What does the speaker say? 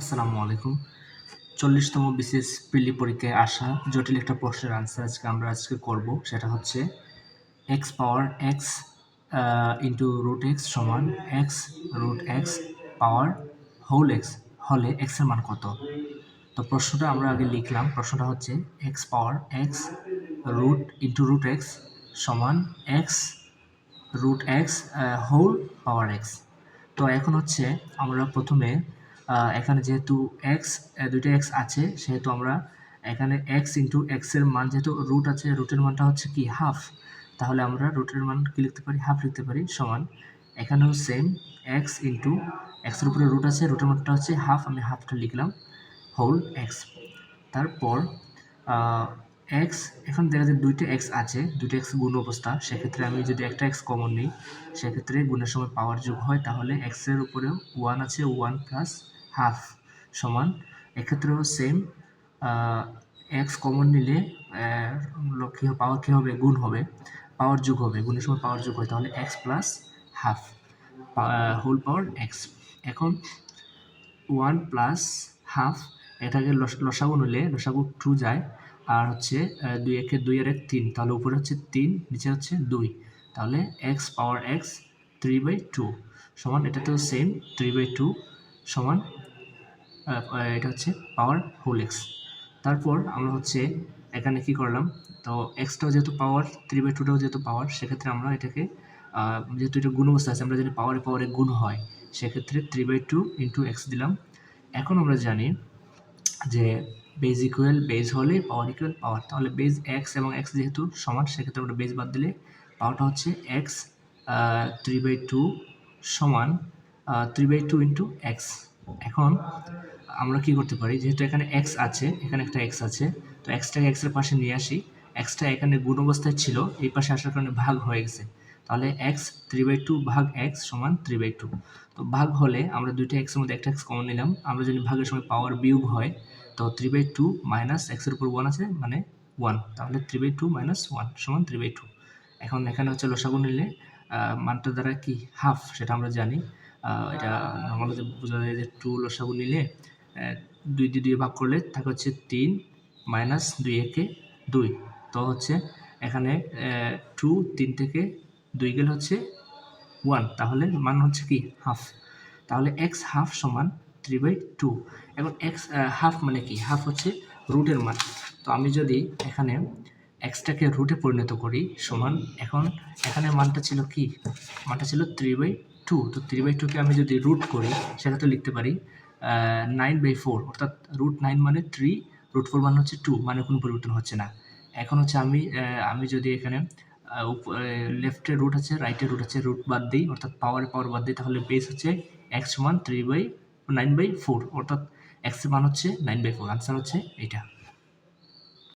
আসসালামু আলাইকুম। চল্লিশতম বিশেষ প্রিলি পরীক্ষায় আসা জটিল একটা প্রশ্নের আনসার আজকে আমরা আজকে করব। সেটা হচ্ছে x power x into root x সমান x root x power whole x হলে এক্সের মান কত? তো প্রশ্নটা আমরা আগে লিখলাম। প্রশ্নটা হচ্ছে x power x root into root x সমান x root x whole power x তো এখন হচ্ছে আমরা প্রথমে এখানে যেহেতু এক্স দুইটা এক্স আছে, সেহেতু আমরা এখানে এক্স ইন্টু এক্সের মান যেহেতু রুট আছে রুটের মানটা হচ্ছে কি? হাফ তাহলে আমরা রুটের মান কি লিখতে পারি? হাফ লিখতে পারি, সমান। এখানেও সেম এক্স ইন্টু এক্সের উপরে রুট আছে রুটের মানটা হচ্ছে হাফ আমি হাফটা লিখলাম হোল এক্স তারপর এক্স এখন দেখা যায় দুইটা এক্স আছে, দুইটা এক্স গুণ অবস্থা, সেক্ষেত্রে আমি যদি একটা এক্স কমন নিই, সেক্ষেত্রে গুণের সময় পাওয়ার যোগ হয়, তাহলে এক্সের উপরেও ওয়ান আছে ওয়ান প্লাস হাফ সমান। এক্ষেত্রেও সেম এক্স কমন নিলে কী পাওয়ার কী হবে? গুণ হবে। পাওয়ার যোগ হবে। গুণের সময় পাওয়ার যোগ হয়, তাহলে x plus half whole power x এখন ওয়ান প্লাস হাফ এটাকে লস- লসাগু নিলে লসাগু টু যায়, আর হচ্ছে দুই একে দুই আর এক তিন। তাহলে উপরে হচ্ছে তিন, নিচে হচ্ছে দুই। তাহলে x power x three by two সমান, এটাতেও সেম থ্রি বাই টু সমান এটা হচ্ছে পাওয়ার হোল এক্স তারপর আমরা হচ্ছে এখানে কি করলাম? তো এক্সটাও যেহেতু পাওয়ার থ্রি বাই টুটাও যেহেতু পাওয়ার সেক্ষেত্রে আমরা এটাকে যেহেতু এটা গুণ অবস্থা আছে, আমরা জানি পাওয়ারে পাওয়ারে গুণ হয়, সেক্ষেত্রে three by two into x দিলাম। এখন আমরা জানি যে বেজ ইকুয়াল বেজ হলে পাওয়ার ইকুয়াল পাওয়ার তাহলে বেজ এক্স এবং এক্স যেহেতু সমান, সেক্ষেত্রে আমরা বেজ বাদ দিলে পাওয়ারটা হচ্ছে এক্স থ্রি বাই টু সমান three by two into x এখন আমরা কি করতে পারি? যেহেতু এখানে এক্স আছে, এখানে একটা এক্স আছে, তো এক্সটাকে এক্সের পাশে নিয়ে আসি। এক্সটা এখানে গুণ অবস্থায় ছিল, এই পাশে আসার কারণে ভাগ হয়ে গেছে। তাহলে এক্স থ্রি বাই টু ভাগ এক্স সমান থ্রি বাই টু তো ভাগ হলে আমরা দুইটা এক্সের মধ্যে একটা এক্স কমন নিলাম। আমরা যদি ভাগের সময় পাওয়ার বিয়োগ হয়, তো থ্রি বাই টু মাইনাস এক্সের উপর ওয়ান আছে মানে ওয়ান তাহলে three by two minus one সমান থ্রি বাই টু এখন এখানে হচ্ছে লসাগু নিলে মানটা দ্বারা কি? হাফ সেটা আমরা জানি। এটা নর্মাল বোঝা যায় যে টু লসাগু নিলে দুই দিয়ে দুই ভাগ করলে থাকে হচ্ছে তিন মাইনাস দুই একে দুই। তো হচ্ছে এখানে টু তিন থেকে দুই গেলে হচ্ছে ওয়ান তাহলে মান হচ্ছে কি? হাফ তাহলে এক্স হাফ সমান থ্রি বাই টু এখন এক্স হাফ মানে কি? হাফ হচ্ছে রুটের মান। তো আমি যদি এখানে এক্সটাকে রুটে পরিণত করি সমান, এখন এখানে মানটা ছিল কি? মানটা ছিল থ্রি বাই টু তো থ্রি বাই টুকে আমি যদি রুট করি সেক্ষেত্রে লিখতে পারি নাইন বাই ফোর অর্থাৎ রুট নাইন মানে থ্রি রুট ফোর মানে হচ্ছে টু মানে কোনো পরিবর্তন হচ্ছে না। এখন হচ্ছে আমি আমি যদি এখানে লেফটের রুট আছে রাইটের রুট আছে রুট বাদ দিই, অর্থাৎ পাওয়ারে পাওয়ার বাদ দিই, তাহলে বেস হচ্ছে x one three by nine by four অর্থাৎ এক্সের মান হচ্ছে নাইন বাই ফোর আনসার হচ্ছে এটা